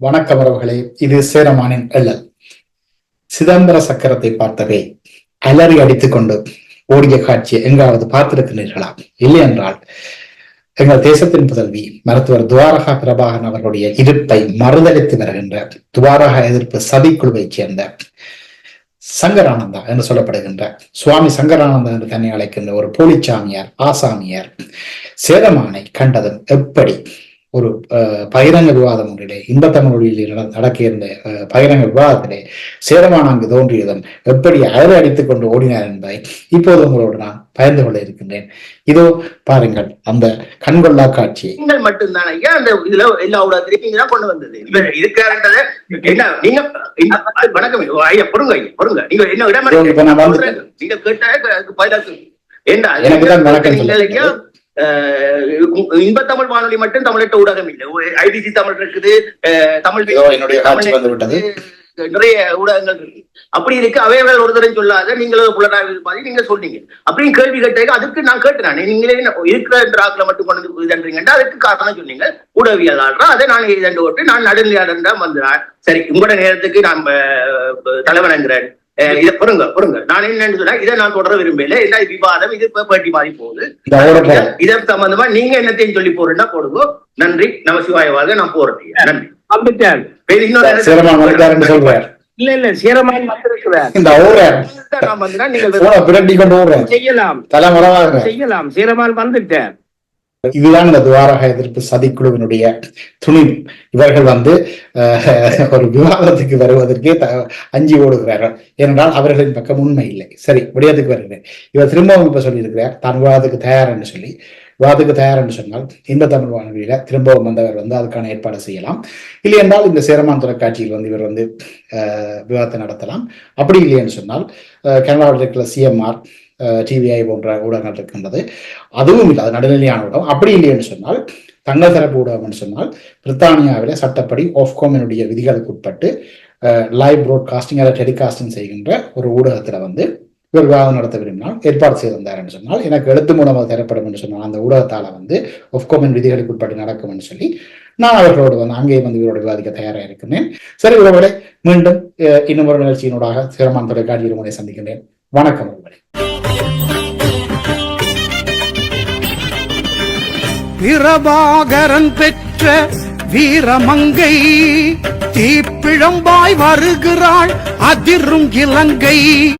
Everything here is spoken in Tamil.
வணக்கம் உறவுகளே இது சேரமானின் எள்ளல். சிதம்பர சக்கரத்தை பார்த்தவே அலறி அடித்துக் கொண்டு ஓடிய காட்சியை எங்காவது பார்த்திருக்கிறீர்களா? இல்லை என்றால் எங்கள் தேசத்தின் புதல்வி மருத்துவர் துவாரகா பிரபாகரன் அவர்களுடைய இருப்பை மறுதளித்து வருகின்ற துவாரகா எதிர்ப்பு சதிக்குழுவைச் சேர்ந்த சங்கரானந்தா என்று சொல்லப்படுகின்ற சுவாமி சங்கரானந்தா என்று தன்னை அழைக்கின்ற ஒரு போலிச்சாமியார் ஆசாமியார் சேதமானை கண்டதும் எப்படி ஒரு அஹ், பகிரங்க விவாதம் ஒன்றிலே இன்ப தமிழொழியில் நட- நடக்கியிருந்த அஹ், பகிரங்க விவாதத்திலே சேதமான அங்கு தோன்றியதும் எப்படி அயறு அடித்துக் கொண்டு ஓடினார் என்பதை இப்போது உங்களோடு நான் பகிர்ந்து கொள்ள இருக்கின்றேன். இதோ பாருங்கள் அந்த கண்கொள்ளா காட்சியை. நீங்கள் மட்டும்தான்? ஐயா அந்த இதுல எல்லா ஊடகத்திலையும் தான் கொண்டு வந்தது. இவர் இருக்கிறன்றத என்ன நீங்க வணக்கம் ஐயா. பொறுங்க ஐயா பொறுங்க. நீங்க என்ன இடம் இதோ இப்ப நான் வந்துட்டேன். நீங்க கேட்டா அதுக்கு பதிலாக ஏண்டா எனக்கு தான் வணக்கம் நீங்க சொல்லுங்க. இல்லையா, அஹ், இன்ப தமிழ் வானொலி மட்டும் தமிழட்ட ஊடகம் இல்லை ஐபிசி தமிழ் இருக்குது. தமிழ் நிறைய ஊடகங்கள் இருக்கு அப்படி இருக்கு. அவைகள் ஒரு தரம் சொல்லாத நீங்களும் புலனாய்வு மாதிரி நீங்க சொன்னீங்க அப்படின்னு கேள்வி கேட்டீங்க அதுக்கு நான் கேட்டேன் நீங்களே இருக்கிற ஆக்களை மட்டும் கொண்டு வந்து இதன்றீங்கன்னா அதுக்கு காரணம் சொன்னீங்க. ஊடகவியலாளர் அதை நான் இதண்டு ஓட்டு. நான் நடுநிலையாளர் தான் வந்தேன் சரி உங்களோட நேரத்துக்கு நான் தலைவணங்குறேன் அஹ், இதை பொறுங்க பொறுங்க. நான் என்னன்னு சொன்னா இதை நான் தொடர விரும்பல இது விவாதம் இது பேட்டி மாதிரி போகுது. இந்த ஓட போறேன் இதை சம்பந்தமா நீங்க என்னத்தையும் சொல்லி போறேன்னா போடுங்க. நன்றி. நமசிவாய வாழ்க. நான் போறேன். நன்றி. இல்ல இல்ல சீரமான் வந்திருக்கிறார் செய்யலாம். செய்யலாம். சீரமான் வந்துட்டார். இதுதான் இந்த துவாரக எதிர்ப்பு சதிக்குழுவினுடைய துணி இவர்கள் வந்து ஒரு விவாதத்துக்கு வருவதற்கே த- அஞ்சி ஓடுகிறார்கள். ஏனென்றால் அவர்களின் பக்கம் உண்மை இல்லை. சரி விடயத்துக்கு வருகிறேன். இவர் திரும்பவும் இப்ப சொல்லியிருக்கிறார் தான் விவாதத்துக்கு தயார் என்று சொல்லி. விவாதத்துக்கு தயார் என்று சொன்னால் இந்த தமிழ் வானொலியில திரும்பவும் வந்தவர் வந்து அதுக்கான ஏற்பாடு செய்யலாம். இல்லை என்றால் இந்த சேரமான் தொலைக்காட்சியில் வந்து இவர் வந்து விவாதத்தை நடத்தலாம். அப்படி இல்லை என்று சொன்னால் கனடாவில் இருக்கிற சிஎம்ஆர் டிவிஐ போன்ற ஊடகங்கள் இருக்கின்றது. அதுவும் இல்லை அது நடுநிலையான ஊடகம். அப்படி இல்லை என்று சொன்னால் தங்கள் தரப்பு ஊடகம் என்று சொன்னால் பிரித்தானியாவில் சட்டப்படி ஆஃப்கோமினுடைய விதிகளுக்கு உட்பட்டு லைவ் ப்ராட்காஸ்டிங் அல்லது டெலிகாஸ்டிங் செய்கின்ற ஒரு ஊடகத்தில் வந்து இவர் விவாதம் நடத்த விரும்பினால் ஏற்பாடு செய்திருந்தார் என்று சொன்னால் எனக்கு எழுத்து மூலமாக தரப்படும் என்று சொன்னால் அந்த ஊடகத்தால் வந்து ஒஃப்கோமின் விதிகளுக்கு உட்பட்டு நடக்கும் என்று சொல்லி நான் அவர்களோடு வந்து அங்கே வந்து இவரோடு விவாதிக்க தயாராக இருக்கின்றேன். சரி உறவுகளை மீண்டும் இன்னும் ஒரு நிகழ்ச்சியினூடாக சிரமான் தொலைக்காட்சி உங்களை சந்திக்கின்றேன். வணக்கம் உறவுகளை பிரபாகரன் பெற்ற வீரமங்கை தீப்பிழம்பாய் வருகிறாள் அதிரும் இலங்கை